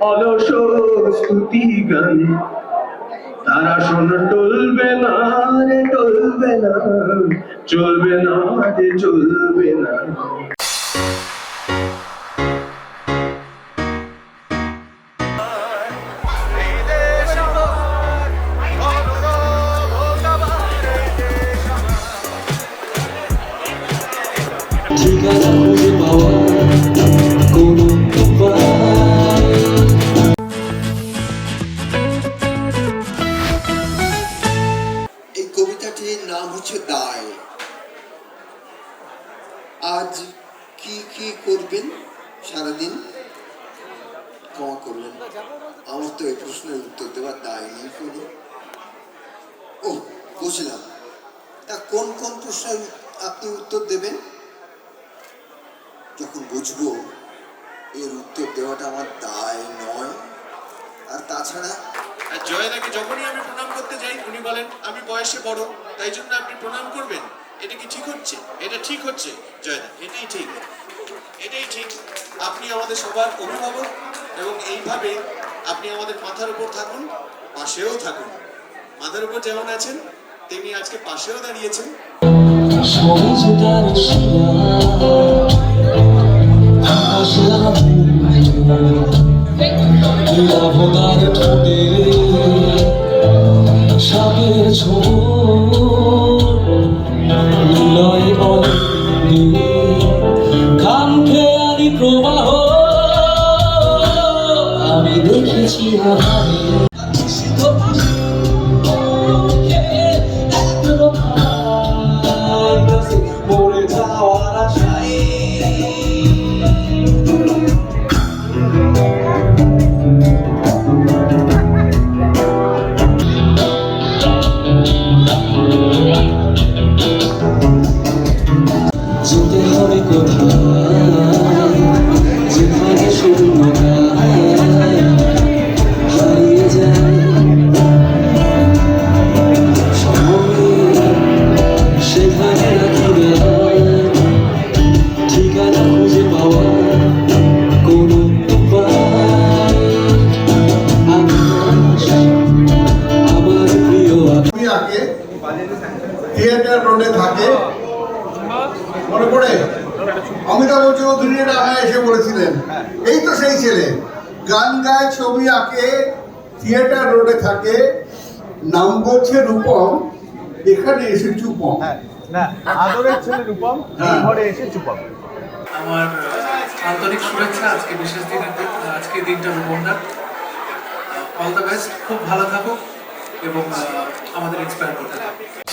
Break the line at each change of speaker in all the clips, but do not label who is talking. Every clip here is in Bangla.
অলস স্তুতি গান। তারা শোন, টলবে না রে, টলবে না। চলবে না রে, চলবে না।
আজ কি কি করবেন? সারাদিন ক্ষমা করবেন। আমার তো এই প্রশ্নের উত্তর দেওয়ার দায় নেই কোনো। ও বুঝলাম তা কোন কোন প্রশ্নের আপনি উত্তর দেবেন? যখন বুঝব এর উত্তর দেওয়াটা আমার দায় নয়। আর তাছাড়া
আর জয়দাকে যখনই আমি প্রণাম করতে যাই, উনি বলেন, আমি বয়সে বড়, তাই জন্য আপনি প্রণাম করবেন। এটা কি ঠিক হচ্ছে? এটা ঠিক হচ্ছে? জয়দা এটাই ঠিক। এটাই ঠিক। আপনি আমাদের সবার অভিভাবক এবং এইভাবে আপনি আমাদের মাথার উপর থাকুন পাশেও থাকুন। মাথার উপর যেমন আছেন তেমনি আজকে পাশেও দাঁড়িয়েছেন।
শিলা। আসলাম ঠোঁটে সাপের ছোট প্রবাহ আমি দেখেছি আহারে মরে যাওয়ার আশায় যেতে
থিয়েটার রোডে থাকে। মনে পড়ে? অমিতাভ চৌধুরী রাঙা এসে বলেছিলেন এই তো সেই ছেলে। গান গায় ছবি আঁকে থিয়েটার রোডে থাকে। নাম বলছে রূপম এখানে এসে চুপম।
না আদরের ছেলে রূপম ঘরে এসে চুপম।
আমার আন্তরিক শুভেচ্ছা আজকে বিশেষ দিনের আজকে দিনটা রূপমদার। অল দ্য বেস্ট খুব ভালো থাকুক। এবং আমাদের এক্সপ্যান্ড করতে থাকুক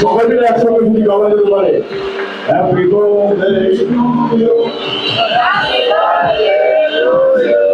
সবাই মিলে একসঙ্গে যদি গাওয়া যেতে পারে হ্যাপি বার্থডে
Hallelujah.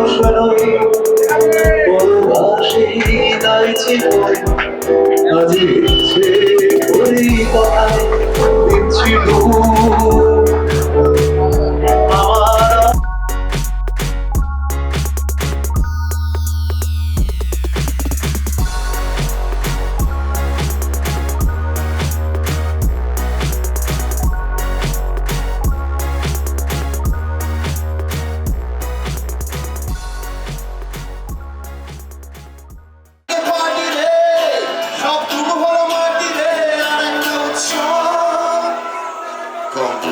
নয় পরবাসে হৃদয় ছিল।
কম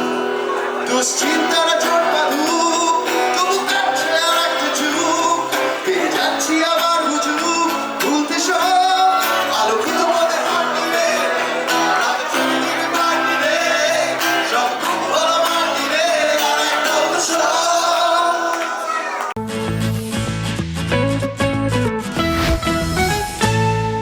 দুশ্চিন্তার ঝড় বাঁধুক তবু কাটছে আর একটা যুগ পেয়ে যাচ্ছি